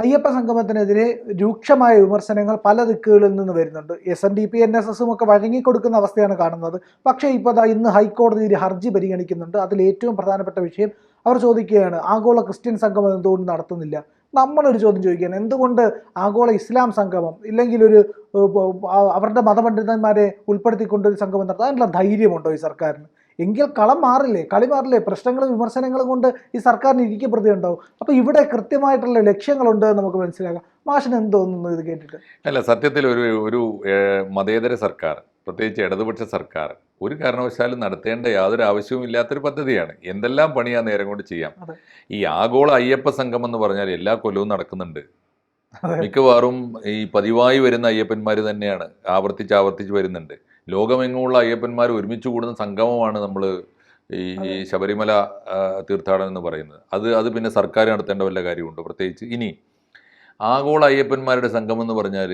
അയ്യപ്പ സംഗമത്തിനെതിരെ രൂക്ഷമായ വിമർശനങ്ങൾ പല ദിക്കുകളിൽ നിന്ന് വരുന്നുണ്ട്. S N D P N S S ഒക്കെ വഴങ്ങിക്കൊടുക്കുന്ന അവസ്ഥയാണ് കാണുന്നത്. പക്ഷേ ഇപ്പോൾ അതാ ഇന്ന് ഹൈക്കോടതി ഒരു ഹർജി പരിഗണിക്കുന്നുണ്ട്. അതിൽ ഏറ്റവും പ്രധാനപ്പെട്ട വിഷയം അവർ ചോദിക്കുകയാണ് ആഗോള ക്രിസ്ത്യൻ സംഗമം എന്തുകൊണ്ട് നടത്തുന്നില്ല? നമ്മളൊരു ചോദ്യം ചോദിക്കുകയാണ് എന്തുകൊണ്ട് ആഗോള ഇസ്ലാം സംഗമം ഇല്ലെങ്കിൽ ഒരു അവരുടെ മതപണ്ഡിതന്മാരെ ഉൾപ്പെടുത്തിക്കൊണ്ട് ഒരു സംഗമം നടത്താൻ? ധൈര്യമുണ്ടോ ഈ സർക്കാരിന്? എങ്കിൽ കളം മാറില്ലേ? കളി മാറില്ലേ? പ്രശ്നങ്ങളും വിമർശനങ്ങളും കൊണ്ട് ഈ സർക്കാരിന് ഇരിക്കപ്പെടുത്തി ഉണ്ടാവും. അപ്പോൾ ഇവിടെ കൃത്യമായിട്ടുള്ള ലക്ഷ്യങ്ങളുണ്ട് എന്ന് നമുക്ക് മനസ്സിലാക്കാം. മാഷിന് എന്ത് തോന്നുന്നു ഇത് കേട്ടിട്ട്? അല്ല സത്യത്തിൽ ഒരു ഒരു മതേതര സർക്കാർ പ്രത്യേകിച്ച് ഇടതുപക്ഷ സർക്കാർ ഒരു കാരണവശാലും നടത്തേണ്ട യാതൊരു ആവശ്യവും ഇല്ലാത്തൊരു പദ്ധതിയാണ്. എന്തെല്ലാം പണി ആ നേരം കൊണ്ട് ചെയ്യാം? ഈ ആഗോള അയ്യപ്പ സംഘം എന്ന് പറഞ്ഞാൽ എല്ലാ കൊല്ലവും നടക്കുന്നുണ്ട്. മിക്കവാറും ഈ പതിവായി വരുന്ന അയ്യപ്പന്മാർ തന്നെയാണ്. ആവർത്തിച്ച് ആവർത്തിച്ച് വരുന്നുണ്ട്. ലോകമെങ്ങുമുള്ള അയ്യപ്പന്മാർ ഒരുമിച്ച് കൂടുന്ന സംഗമമാണ് നമ്മൾ ഈ ശബരിമല തീർത്ഥാടനം എന്ന് പറയുന്നത്. അത് അത് പിന്നെ സർക്കാർ നടത്തേണ്ട വല്ല കാര്യമുണ്ടോ? പ്രത്യേകിച്ച് ഇനി ആഗോള അയ്യപ്പന്മാരുടെ സംഘം എന്ന് പറഞ്ഞാൽ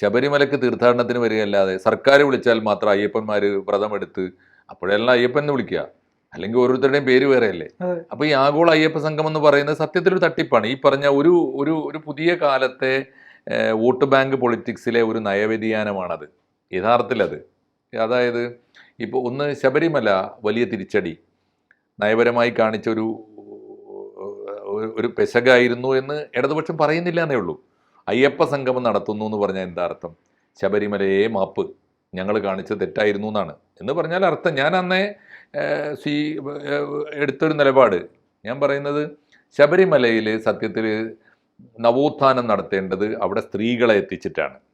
ശബരിമലക്ക് തീർത്ഥാടനത്തിന് വരികയല്ലാതെ സർക്കാർ വിളിച്ചാൽ മാത്രം അയ്യപ്പന്മാർ വ്രതമെടുത്ത് അപ്പോഴെല്ലാം അയ്യപ്പൻ എന്ന് വിളിക്കുക. അല്ലെങ്കിൽ ഓരോരുത്തരുടെയും പേര് വേറെയല്ലേ? അപ്പൊ അപ്പോൾ ഈ ആഗോള അയ്യപ്പ സംഘം എന്ന് പറയുന്നത് സത്യത്തിൽ ഒരു തട്ടിപ്പാണ്. ഈ പറഞ്ഞ ഒരു ഒരു ഒരു പുതിയ കാലത്തെ വോട്ട് ബാങ്ക് പൊളിറ്റിക്സിലെ ഒരു നയവ്യതിയാനമാണത്. യഥാർത്ഥത്തിലത്. അതായത് ഇപ്പോൾ ഒന്ന് ശബരിമല വലിയ തിരിച്ചടി. നയപരമായി കാണിച്ചൊരു ഒരു- ഒരു പെശകായിരുന്നു എന്ന് ഇടതുപക്ഷം പറയുന്നില്ല എന്നേ ഉള്ളൂ. അയ്യപ്പ സംഗമം നടത്തുന്നു എന്ന് പറഞ്ഞാൽ എന്താ അർത്ഥം? ശബരിമലയെ മാപ്പ്. ഞങ്ങൾ കാണിച്ചത് തെറ്റായിരുന്നു എന്നാണ്. എന്ന് പറഞ്ഞാൽ അർത്ഥം. ഞാൻ അന്നേ സ്വീ എടുത്തൊരു നിലപാട്. ഞാൻ പറയുന്നത് ശബരിമലയിൽ സത്യത്തിൽ നവോത്ഥാനം നടത്തേണ്ടത് അവിടെ സ്ത്രീകളെ എത്തിച്ചിട്ടാണ്.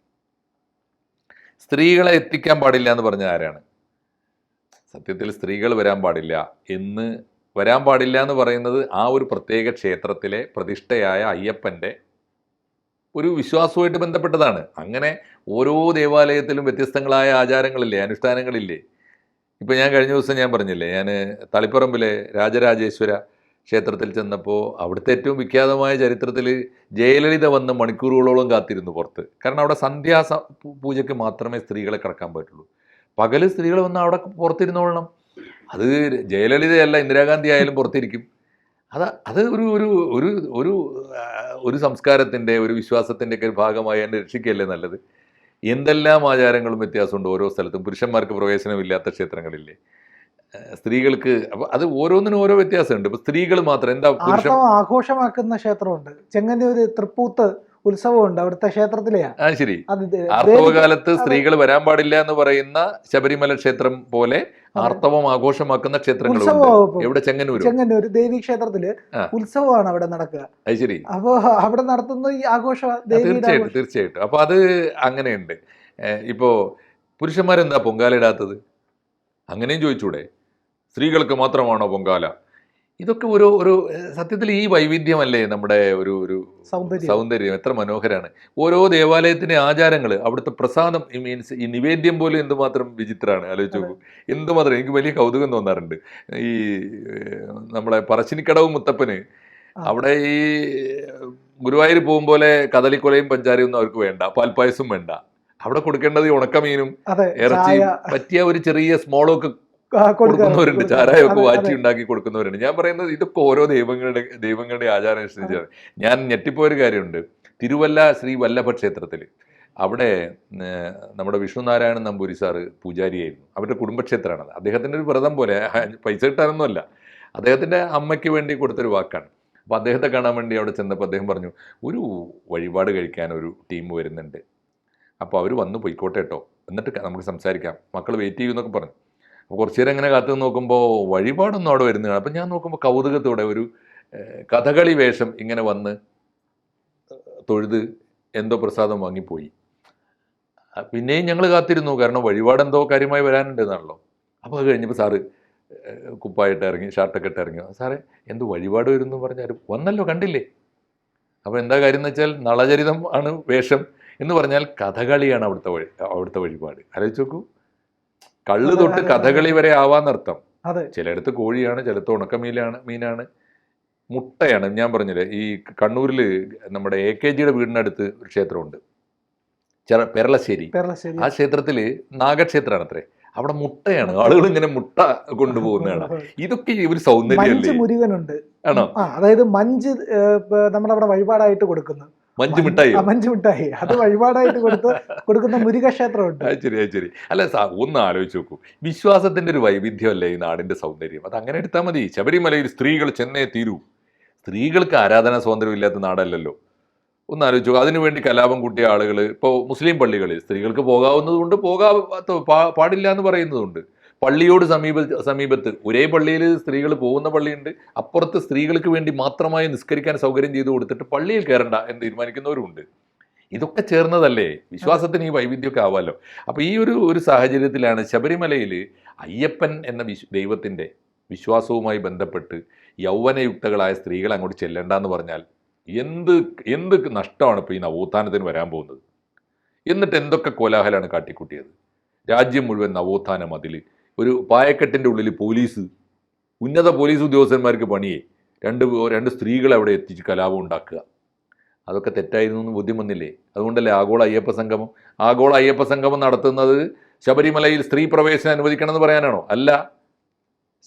സ്ത്രീകളെ എത്തിക്കാൻ പാടില്ല എന്ന് പറഞ്ഞ ആരാണ്? സത്യത്തിൽ സ്ത്രീകൾ വരാൻ പാടില്ല. എന്ന് വരാൻ പാടില്ല എന്ന് പറയുന്നത് ആ ഒരു പ്രത്യേക ക്ഷേത്രത്തിലെ പ്രതിഷ്ഠയായ അയ്യപ്പന്റെ ഒരു വിശ്വാസവുമായിട്ട് ബന്ധപ്പെട്ടതാണ്. അങ്ങനെ ഓരോ ദേവാലയത്തിലും വ്യത്യസ്തങ്ങളായ ആചാരങ്ങളില്ലേ അനുഷ്ഠാനങ്ങളില്ലേ? ഇപ്പം ഞാൻ കഴിഞ്ഞ ദിവസം ഞാൻ പറഞ്ഞില്ലേ ഞാൻ തളിപ്പറമ്പിലെ രാജരാജേശ്വര ക്ഷേത്രത്തിൽ ചെന്നപ്പോൾ അവിടുത്തെ ഏറ്റവും വിഖ്യാതമായ ചരിത്രത്തിൽ ജയലളിത വന്ന് മണിക്കൂറുകളോളം കാത്തിരുന്നു പുറത്ത്. കാരണം അവിടെ സന്ധ്യാ പൂജയ്ക്ക് മാത്രമേ സ്ത്രീകളെ കിടക്കാൻ പറ്റുള്ളൂ. പകൽ സ്ത്രീകൾ വന്ന് അവിടെ പുറത്തിരുന്നോളണം. അത് ജയലളിതയല്ല ഇന്ദിരാഗാന്ധി ആയാലും പുറത്തിരിക്കും. അത് അത് ഒരു ഒരു ഒരു ഒരു ഒരു സംസ്കാരത്തിന്റെ ഒരു വിശ്വാസത്തിന്റെ ഒക്കെ ഭാഗമായി എന്നെ രക്ഷിക്കുകയല്ലേ നല്ലത്? എന്തെല്ലാം ആചാരങ്ങളും വ്യത്യാസമുണ്ട് ഓരോ സ്ഥലത്തും? പുരുഷന്മാർക്ക് പ്രവേശനമില്ലാത്ത ക്ഷേത്രങ്ങളില്ലേ? സ്ത്രീകൾക്ക് അപ്പൊ അത് ഓരോന്നിനും ഓരോ വ്യത്യാസമുണ്ട്. ഇപ്പൊ സ്ത്രീകൾ മാത്രം എന്താ പുരുഷം ആർത്തവം ആഘോഷമാക്കുന്ന ക്ഷേത്രമുണ്ട്. ചെങ്ങന്നൂര് തൃപ്പൂത്ത് ഉത്സവമുണ്ട്. അവിടുത്തെ ക്ഷേത്രത്തിലെയാ. ശരി. ആർത്തവകാലത്ത് സ്ത്രീകൾ വരാൻ പാടില്ല എന്ന് പറയുന്ന ശബരിമല ക്ഷേത്രം പോലെ ആർത്തവം ആഘോഷമാക്കുന്ന ക്ഷേത്രങ്ങളുണ്ട്. എവിടെ? ചെങ്ങന്നൂർ ചെങ്ങന്നൂർ ദേവി ക്ഷേത്രത്തിൽ. ഉത്സവമാണ് അവിടെ നടക്കുക. അത് ശരി. അപ്പോ അവിടെ നടത്തുന്ന ഈ ആഘോഷം തീർച്ചയായിട്ടും തീർച്ചയായിട്ടും. അപ്പൊ അത് അങ്ങനെയുണ്ട്. ഇപ്പോ പുരുഷന്മാരെന്താ പൊങ്കാലിടാത്തത് അങ്ങനെയും ചോദിച്ചൂടെ? സ്ത്രീകൾക്ക് മാത്രമാണോ പൊങ്കാല? ഇതൊക്കെ ഒരു ഒരു സത്യത്തിൽ ഈ വൈവിധ്യമല്ലേ നമ്മുടെ ഒരു ഒരു സൗന്ദര്യം. സൗന്ദര്യം? എത്ര മനോഹരമാണ് ഓരോ ദേവാലയത്തിന്റെ ആചാരങ്ങൾ അവിടുത്തെ പ്രസാദം മീൻസ് ഈ നിവേദ്യം പോലും എന്തുമാത്രം വിചിത്രമാണ്. ആലോചിച്ച് നോക്കൂ. എന്തുമാത്രം എനിക്ക് വലിയ കൗതുകം തോന്നാറുണ്ട്. ഈ നമ്മളെ പറശ്ശിനിക്കടവ് മുത്തപ്പന് അവിടെ ഈ ഗുരുവായൂർ പോകും പോലെ കദളിക്കൊലയും പഞ്ചാരയും ഒന്നും അവർക്ക് വേണ്ട. പാൽപ്പായസും വേണ്ട. അവിടെ കൊടുക്കേണ്ടത് ഈ ഉണക്കമീനും ഇറച്ചിയും പറ്റിയ ഒരു ചെറിയ സ്മോളൊക്കെ കൊടുക്കുന്നവരുണ്ട്. ചാരായൊക്കെ ചാരായമൊക്കെ വാറ്റി ഉണ്ടാക്കി കൊടുക്കുന്നവരുണ്ട്. ഞാൻ പറയുന്നത് ഇതൊക്കെ ഓരോ ദൈവങ്ങളുടെ ദൈവങ്ങളുടെ ആചാരം അനുസരിച്ചാണ് ഞാൻ ഞെട്ടിപ്പോയൊരു കാര്യമുണ്ട്. തിരുവല്ല ശ്രീ വല്ലഭ ക്ഷേത്രത്തിൽ അവിടെ നമ്മുടെ വിഷ്ണുനാരായണൻ നമ്പൂരി സാറ് പൂജാരിയായിരുന്നു. അവരുടെ കുടുംബക്ഷേത്രമാണത്. അദ്ദേഹത്തിന്റെ ഒരു വ്രതം പോലെ. പൈസ കിട്ടാനൊന്നുമല്ല. അദ്ദേഹത്തിന്റെ അമ്മയ്ക്ക് വേണ്ടി കൊടുത്തൊരു വാക്കാണ്. അപ്പോൾ അദ്ദേഹത്തെ കാണാൻ വേണ്ടി അവിടെ ചെന്നപ്പോൾ അദ്ദേഹം പറഞ്ഞു ഒരു വഴിപാട് കഴിക്കാൻ ഒരു ടീം വരുന്നുണ്ട്. അപ്പോൾ അവർ വന്ന് പോയിക്കോട്ടെ കേട്ടോ എന്നിട്ട് നമുക്ക് സംസാരിക്കാം. മക്കൾ വെയിറ്റ് ചെയ്യുമെന്നൊക്കെ പറഞ്ഞു. അപ്പോൾ കുറച്ച് നേരം ഇങ്ങനെ കാത്തു നോക്കുമ്പോൾ വഴിപാടൊന്നും അവിടെ വരുന്നതാണ് അപ്പം ഞാൻ നോക്കുമ്പോൾ കൗതുകത്തോടെ ഒരു കഥകളി വേഷം ഇങ്ങനെ വന്ന് തൊഴുത് എന്തോ പ്രസാദം വാങ്ങിപ്പോയി. പിന്നെയും ഞങ്ങൾ കാത്തിരുന്നു. കാരണം വഴിപാടെന്തോ കാര്യമായി വരാനുണ്ടെന്നാണല്ലോ. അപ്പോൾ അത് കഴിഞ്ഞപ്പോൾ സാറ് കുപ്പായിട്ട് ഇറങ്ങി ഷർട്ടൊക്കെ ഇട്ട് ഇറങ്ങി. സാറേ എന്ത് വഴിപാട് വരുന്നു പറഞ്ഞാൽ വന്നല്ലോ കണ്ടില്ലേ? അപ്പോൾ എന്താ കാര്യം എന്ന് വെച്ചാൽ നളചരിതം ആണ് വേഷം എന്ന് പറഞ്ഞാൽ കഥകളിയാണ് അവിടുത്തെ വഴി അവിടുത്തെ വഴിപാട്. ആലോചിച്ച് നോക്കൂ. കള്ള് തൊട്ട് കഥകളി വരെ ആവാന്നർത്ഥം. ചിലയിടത്ത് കോഴിയാണ് ചിലത്ത് ഉണക്കമീലാണ് മീനാണ്. മുട്ടയാണ് ഞാൻ പറഞ്ഞില്ലേ ഈ കണ്ണൂരിൽ നമ്മുടെ എ കെ ജിയുടെ വീടിനടുത്ത് ഒരു ക്ഷേത്രമുണ്ട്. ചെറ പെരളശ്ശേരി. പേരളശ്ശേരി. ആ ക്ഷേത്രത്തിൽ നാഗക്ഷേത്രമാണ് അത്രേ അവിടെ മുട്ടയാണ്. ആളുകൾ ഇങ്ങനെ മുട്ട കൊണ്ടുപോകുന്നതാണ്. ഇതൊക്കെ ഒരു സൗന്ദര്യമല്ലേ? മുരുകനുണ്ട്. ആണോ? അതായത് മഞ്ച് നമ്മളവിടെ വഴിപാടായിട്ട് കൊടുക്കുന്നു. മഞ്ചു മിഠായി മഞ്ചു മിഠായി. അത് വഴിപാടായിട്ട് കൊടുത്ത് കൊടുക്കുന്ന മുരുകക്ഷേത്രമുണ്ട്. ശരി ശരി. അല്ല സാ ഒന്ന് ആലോചിച്ച് നോക്കൂ. വിശ്വാസത്തിന്റെ ഒരു വൈവിധ്യമല്ലേ ഈ നാടിന്റെ സൗന്ദര്യം? അത് അങ്ങനെ എടുത്താൽ മതി. ശബരിമലയിൽ സ്ത്രീകൾ ചെന്നൈ തീരൂ. സ്ത്രീകൾക്ക് ആരാധനാ സ്വാതന്ത്ര്യം ഇല്ലാത്ത നാടല്ലല്ലോ. ഒന്ന് ആലോചിച്ചു അതിനു അതിനുവേണ്ടി കലാപം കൂട്ടിയ ആളുകൾ ഇപ്പോൾ മുസ്ലിം പള്ളികളിൽ സ്ത്രീകൾക്ക് പോകാവുന്നതുകൊണ്ട് പോകാത്ത പാടില്ല എന്ന് പറയുന്നതുണ്ട്. പള്ളിയോട് സമീപ സമീപത്ത് ഒരേ പള്ളിയിൽ സ്ത്രീകൾ പോകുന്ന പള്ളിയുണ്ട്. അപ്പുറത്ത് സ്ത്രീകൾക്ക് വേണ്ടി മാത്രമായി നിസ്കരിക്കാൻ സൗകര്യം ചെയ്തു കൊടുത്തിട്ട് പള്ളിയിൽ കയറണ്ട എന്ന് തീരുമാനിക്കുന്നവരുണ്ട്. ഇതൊക്കെ ചേർന്നതല്ലേ? വിശ്വാസത്തിന് ഈ വൈവിധ്യമൊക്കെ ആവാമല്ലോ അപ്പോൾ ഈ ഒരു ഒരു സാഹചര്യത്തിലാണ് ശബരിമലയിൽ അയ്യപ്പൻ എന്ന വിശ് ദൈവത്തിന്റെ വിശ്വാസവുമായി ബന്ധപ്പെട്ട് യൗവനയുക്തകളായ സ്ത്രീകൾ അങ്ങോട്ട് ചെല്ലണ്ടെന്ന് പറഞ്ഞാൽ എന്ത് എന്ത് നഷ്ടമാണ് ഇപ്പോൾ ഈ നവോത്ഥാനത്തിന് വരാൻ പോകുന്നത്? എന്നിട്ട് എന്തൊക്കെ കോലാഹലമാണ് കാട്ടിക്കൂട്ടിയത്? രാജ്യം മുഴുവൻ നവോത്ഥാനം അതിൽ ഒരു പായക്കെട്ടിന്റെ ഉള്ളിൽ പോലീസ് ഉന്നത പോലീസ് ഉദ്യോഗസ്ഥന്മാർക്ക് പണിയെ. രണ്ട് രണ്ട് സ്ത്രീകളെ അവിടെ എത്തിച്ച് കലാപം ഉണ്ടാക്കുക. അതൊക്കെ തെറ്റായിരുന്നു എന്ന് ബോധ്യം വന്നില്ലേ? അതുകൊണ്ടല്ലേ ആഗോള അയ്യപ്പ സംഗമം? ആഗോള അയ്യപ്പ സംഗമം നടത്തുന്നത് ശബരിമലയിൽ സ്ത്രീ പ്രവേശനം അനുവദിക്കണമെന്ന് പറയാനാണോ? അല്ല.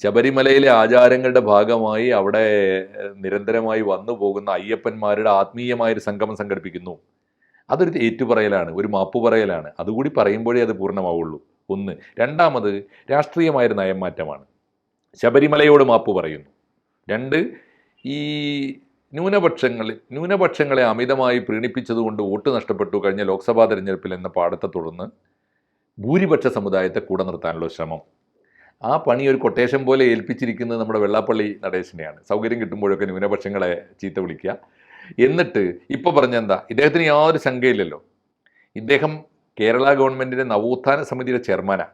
ശബരിമലയിലെ ആചാരങ്ങളുടെ ഭാഗമായി അവിടെ നിരന്തരമായി വന്നു പോകുന്ന അയ്യപ്പന്മാരുടെ ആത്മീയമായ ഒരു സംഗമം സംഘടിപ്പിക്കുന്നു. അതൊരു ഏറ്റുപറയലാണ് ഒരു മാപ്പ് പറയലാണ് അതുകൂടി പറയുമ്പോഴേ അത് പൂർണമാവുള്ളൂ. ഒന്ന്. രണ്ടാമത് രാഷ്ട്രീയമായൊരു നയംമാറ്റമാണ്. ശബരിമലയോട് മാപ്പ് പറയുന്നു. രണ്ട്. ഈ ന്യൂനപക്ഷങ്ങൾ ന്യൂനപക്ഷങ്ങളെ അമിതമായി പ്രീണിപ്പിച്ചതുകൊണ്ട് വോട്ട് നഷ്ടപ്പെട്ടു കഴിഞ്ഞ ലോക്സഭാ തെരഞ്ഞെടുപ്പിൽ എന്ന പാഠത്തെ തുടർന്ന് ഭൂരിപക്ഷ സമുദായത്തെ കൂടെ നിർത്താനുള്ള ശ്രമം. ആ പണി ഒരു കൊട്ടേഷൻ പോലെ ഏൽപ്പിച്ചിരിക്കുന്നത് നമ്മുടെ വെള്ളാപ്പള്ളി നടേശനെയാണ്. സൗകര്യം കിട്ടുമ്പോഴൊക്കെ ന്യൂനപക്ഷങ്ങളെ ചീത്ത വിളിക്കുക. എന്നിട്ട് ഇപ്പോൾ പറഞ്ഞെന്താ? ഇദ്ദേഹത്തിന് യാതൊരു ശങ്കയില്ലല്ലോ. ഇദ്ദേഹം കേരള ഗവൺമെന്റിന്റെ നവോത്ഥാന സമിതിയുടെ ചെയർമാനാണ്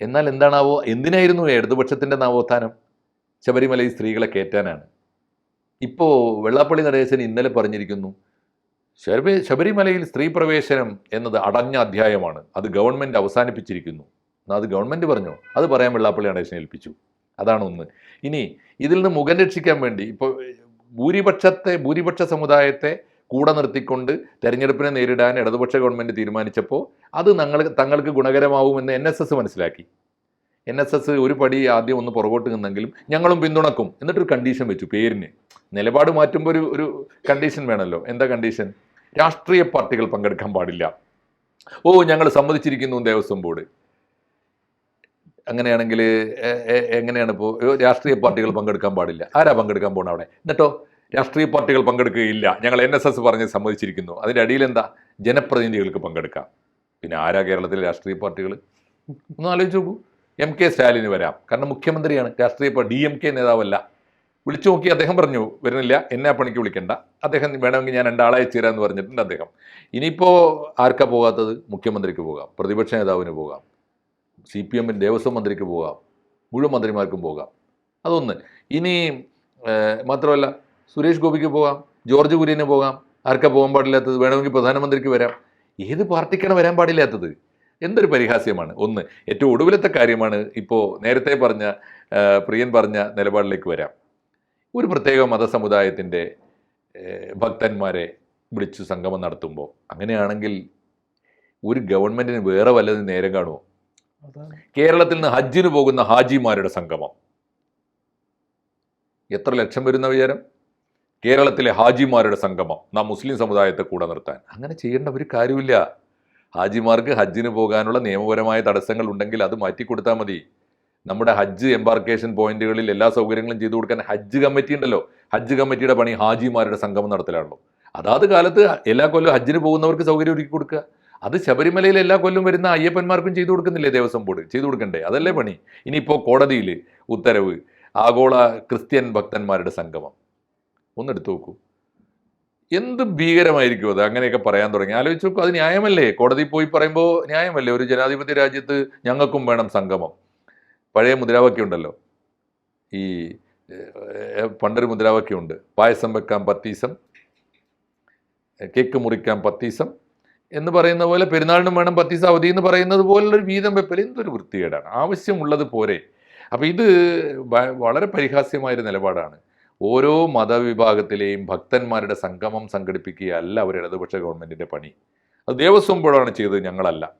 എന്നാൽ എന്താണാവോ? എന്തിനായിരുന്നു ഇടതുപക്ഷത്തിന്റെ നവോത്ഥാനം? ശബരിമലയിൽ സ്ത്രീകളെ കയറ്റാനാണ്. ഇപ്പോൾ വെള്ളാപ്പള്ളി നടേശൻ ഇന്നലെ പറഞ്ഞിരിക്കുന്നു ശബരി ശബരിമലയിൽ സ്ത്രീ പ്രവേശനം എന്നത് അടഞ്ഞ അധ്യായമാണ്. അത് ഗവൺമെന്റ് അവസാനിപ്പിച്ചിരിക്കുന്നു. അത് ഗവൺമെന്റ് പറഞ്ഞു? അത് പറയാൻ വെള്ളാപ്പള്ളി നടേശനെ ഏൽപ്പിച്ചു. അതാണ് ഒന്ന്. ഇനി ഇതിൽ നിന്ന് മുഖം രക്ഷിക്കാൻ വേണ്ടി ഇപ്പോൾ ഭൂരിപക്ഷത്തെ ഭൂരിപക്ഷ സമുദായത്തെ കൂടെ നിർത്തിക്കൊണ്ട് തെരഞ്ഞെടുപ്പിനെ നേരിടാൻ ഇടതുപക്ഷ ഗവൺമെന്റ് തീരുമാനിച്ചപ്പോൾ അത് ഞങ്ങൾ തങ്ങൾക്ക് ഗുണകരമാവുമെന്ന് എൻ എസ് എസ് മനസ്സിലാക്കി. എൻ എസ് എസ് ഒരു പടി ആദ്യം ഒന്ന് പുറകോട്ട് നിന്നെങ്കിലും ഞങ്ങളും പിന്തുണക്കും. എന്നിട്ടൊരു കണ്ടീഷൻ വെച്ചു പേരിന്. നിലപാട് മാറ്റുമ്പോൾ ഒരു ഒരു കണ്ടീഷൻ വേണമല്ലോ എന്താ കണ്ടീഷൻ രാഷ്ട്രീയ പാർട്ടികൾ പങ്കെടുക്കാൻ പാടില്ല. ഓ ഞങ്ങൾ സമ്മതിച്ചിരിക്കുന്നു ദേവസ്വം ബോർഡ്. അങ്ങനെയാണെങ്കിൽ എങ്ങനെയാണ് ഇപ്പോൾ രാഷ്ട്രീയ പാർട്ടികൾ പങ്കെടുക്കാൻ പാടില്ല. ആരാ പങ്കെടുക്കാൻ പോകണം അവിടെ? എന്നിട്ടോ രാഷ്ട്രീയ പാർട്ടികൾ പങ്കെടുക്കുകയില്ല. ഞങ്ങൾ എൻ എസ് എസ് പറഞ്ഞ് സമ്മതിച്ചിരിക്കുന്നു. അതിന്റെ അടിയിൽ എന്താ ജനപ്രതിനിധികൾക്ക് പങ്കെടുക്കാം. പിന്നെ ആരാ കേരളത്തിലെ രാഷ്ട്രീയ പാർട്ടികൾ ഒന്ന് ആലോചിച്ച് നോക്കൂ. എം കെ സ്റ്റാലിന് വരാം. കാരണം മുഖ്യമന്ത്രിയാണ്. രാഷ്ട്രീയ ഡി എം കെ നേതാവല്ല. വിളിച്ചു നോക്കി അദ്ദേഹം പറഞ്ഞു വരുന്നില്ല എന്നെ പണിക്ക് വിളിക്കണ്ട. അദ്ദേഹം വേണമെങ്കിൽ ഞാൻ രണ്ടാളെ ചേരാമെന്ന് പറഞ്ഞിട്ടുണ്ട് അദ്ദേഹം. ഇനിയിപ്പോൾ ആർക്കാ പോകാത്തത്? മുഖ്യമന്ത്രിക്ക് പോകാം. പ്രതിപക്ഷ നേതാവിന് പോകാം. സി പി എമ്മിന് ദേവസ്വം മന്ത്രിക്ക് പോകാം. മുഴുവൻ മന്ത്രിമാർക്കും പോകാം. അതൊന്ന്. ഇനി മാത്രമല്ല സുരേഷ് ഗോപിക്ക് പോകാം ജോർജ് കുര്യന് പോകാം. ആർക്കാ പോകാൻ പാടില്ലാത്തത്? വേണമെങ്കിൽ പ്രധാനമന്ത്രിക്ക് വരാം. ഏത് പാർട്ടിക്കാണ് വരാൻ പാടില്ലാത്തത്? എന്തൊരു പരിഹാസ്യമാണ്? ഒന്ന്. ഏറ്റവും ഒടുവിലത്തെ കാര്യമാണ് ഇപ്പോൾ നേരത്തെ പറഞ്ഞ പ്രിയൻ പറഞ്ഞ നിലപാടിലേക്ക് വരാം. ഒരു പ്രത്യേക മതസമുദായത്തിന്റെ ഭക്തന്മാരെ വിളിച്ചു സംഗമം നടത്തുമ്പോൾ അങ്ങനെയാണെങ്കിൽ ഒരു ഗവൺമെന്റിന് വേറെ വല്ലതും നേരം കാണുമോ കേരളത്തിൽ നിന്ന് ഹജ്ജിന് പോകുന്ന ഹാജിമാരുടെ സംഗമം. എത്ര ലക്ഷം വരുന്ന വിചാരം? കേരളത്തിലെ ഹാജിമാരുടെ സംഗമം നാം മുസ്ലിം സമുദായത്തെ കൂടെ നിർത്താൻ. അങ്ങനെ ചെയ്യേണ്ട ഒരു കാര്യമില്ല. ഹാജിമാർക്ക് ഹജ്ജിന് പോകാനുള്ള നിയമപരമായ തടസ്സങ്ങൾ ഉണ്ടെങ്കിൽ അത് മാറ്റിക്കൊടുത്താൽ മതി. നമ്മുടെ ഹജ്ജ് എംബാർക്കേഷൻ പോയിന്റുകളിൽ എല്ലാ സൗകര്യങ്ങളും ചെയ്തു കൊടുക്കാൻ ഹജ്ജ് കമ്മിറ്റി ഉണ്ടല്ലോ. ഹജ്ജ് കമ്മിറ്റിയുടെ പണി ഹാജിമാരുടെ സംഗമം നടത്തലാണല്ലോ. അതാത് കാലത്ത് എല്ലാ കൊല്ലം ഹജ്ജിന് പോകുന്നവർക്ക് സൗകര്യം ഒരുക്കി കൊടുക്കുക. അത് ശബരിമലയിൽ എല്ലാ കൊല്ലം വരുന്ന അയ്യപ്പന്മാർക്കും ചെയ്തു കൊടുക്കുന്നില്ലേ ദേവസ്വം ബോർഡ്? ചെയ്തു കൊടുക്കണ്ടേ? അതല്ലേ പണി. ഇനിയിപ്പോൾ കോടതിയിൽ ഉത്തരവ് ആഗോള ക്രിസ്ത്യൻ ഭക്തന്മാരുടെ സംഗമം. ഒന്നെടുത്ത് നോക്കൂ. എന്ത് ഭീകരമായിരിക്കും അത്? അങ്ങനെയൊക്കെ പറയാൻ തുടങ്ങി. ആലോചിച്ച് നോക്കൂ അത് ന്യായമല്ലേ? കോടതി പോയി പറയുമ്പോൾ ന്യായമല്ലേ? ഒരു ജനാധിപത്യ രാജ്യത്ത് ഞങ്ങൾക്കും വേണം സംഗമം. പഴയ മുദ്രാവാക്യം ഉണ്ടല്ലോ. ഈ പണ്ടൊരു മുദ്രാവാക്യമുണ്ട് പായസം വെക്കാൻ പത്തീസം കേക്ക് മുറിക്കാൻ പത്തീസം എന്ന് പറയുന്ന പോലെ പെരുന്നാളിനും വേണം പത്തീസ് അവധി എന്ന് പറയുന്നത് പോലുള്ളൊരു വീതം വെപ്പൽ എന്തൊരു വൃത്തികേടാണ്. ആവശ്യമുള്ളത് പോരെ. അപ്പോൾ ഇത് വളരെ പരിഹാസ്യമായൊരു നിലപാടാണ്. ഓരോ മതവിഭാഗത്തിലെയും ഭക്തന്മാരുടെ സംഗമം സംഘടിപ്പിക്കുകയല്ല അവർ ഇടതുപക്ഷ ഗവൺമെന്റിന്റെ പണി. അത് ദേവസ്വം ബോർഡാണ് ചെയ്തത് ഞങ്ങളല്ല.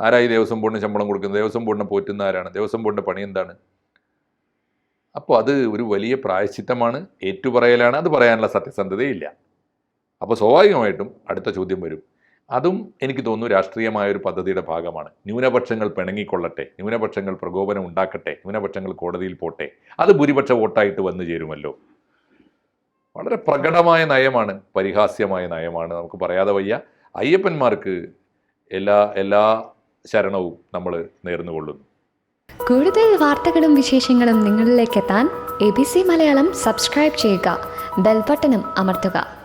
ആരായി ദേവസ്വം ബോർഡിന് ശമ്പളം കൊടുക്കുന്നത്? ദേവസ്വം ബോർഡിനെ പോറ്റുന്ന ആരാണ്? ദേവസ്വം ബോർഡിന്റെ പണി എന്താണ്? അപ്പോൾ അത് ഒരു വലിയ പ്രായശ്ചിത്തമാണ് ഏറ്റുപറയലാണ്. അത് പറയാനുള്ള സത്യസന്ധതയില്ല. അപ്പോൾ സ്വാഭാവികമായിട്ടും അടുത്ത ചോദ്യം വരും. അതും എനിക്ക് തോന്നുന്നു രാഷ്ട്രീയമായ ഒരു പദ്ധതിയുടെ ഭാഗമാണ്. ന്യൂനപക്ഷങ്ങൾ പിണങ്ങിക്കൊള്ളട്ടെ ന്യൂനപക്ഷങ്ങൾ പ്രകോപനം ഉണ്ടാക്കട്ടെ ന്യൂനപക്ഷങ്ങൾ കോടതിയിൽ പോട്ടെ അത് ഭൂരിപക്ഷ വോട്ടായിട്ട് വന്നു ചേരുമല്ലോ. വളരെ പ്രകടമായ നയമാണ് പരിഹാസ്യമായ നയമാണ്. നമുക്ക് പറയാതെ വയ്യ അയ്യപ്പന്മാർക്ക് എല്ലാ എല്ലാ ശരണവും നമ്മൾ നേർന്നുകൊള്ളുന്നു. കൂടുതൽ വാർത്തകളും വിശേഷങ്ങളും നിങ്ങളിലേക്ക് എത്താൻ A B C Malayalam subscribe ചെയ്യുക ബെൽബട്ടനും അമർത്തുക.